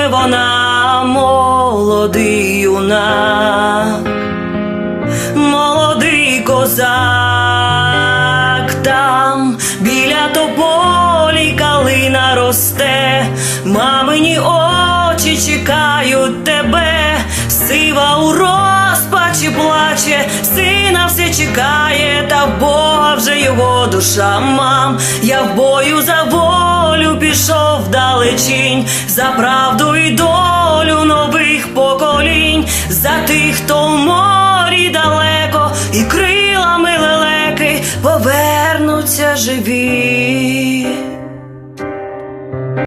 горітиме вона, молодий юнак, молодий козак. Там біля тополі калина росте, мамині очі чекають тебе, сива у розпачі плаче, сина все чекає, та в Бога вже його душа. Мам. Я в бою за волю пішов далечінь, за правду і долю нових поколінь, за тих, хто в морі далеко, і крилами лелеки повернуться живі.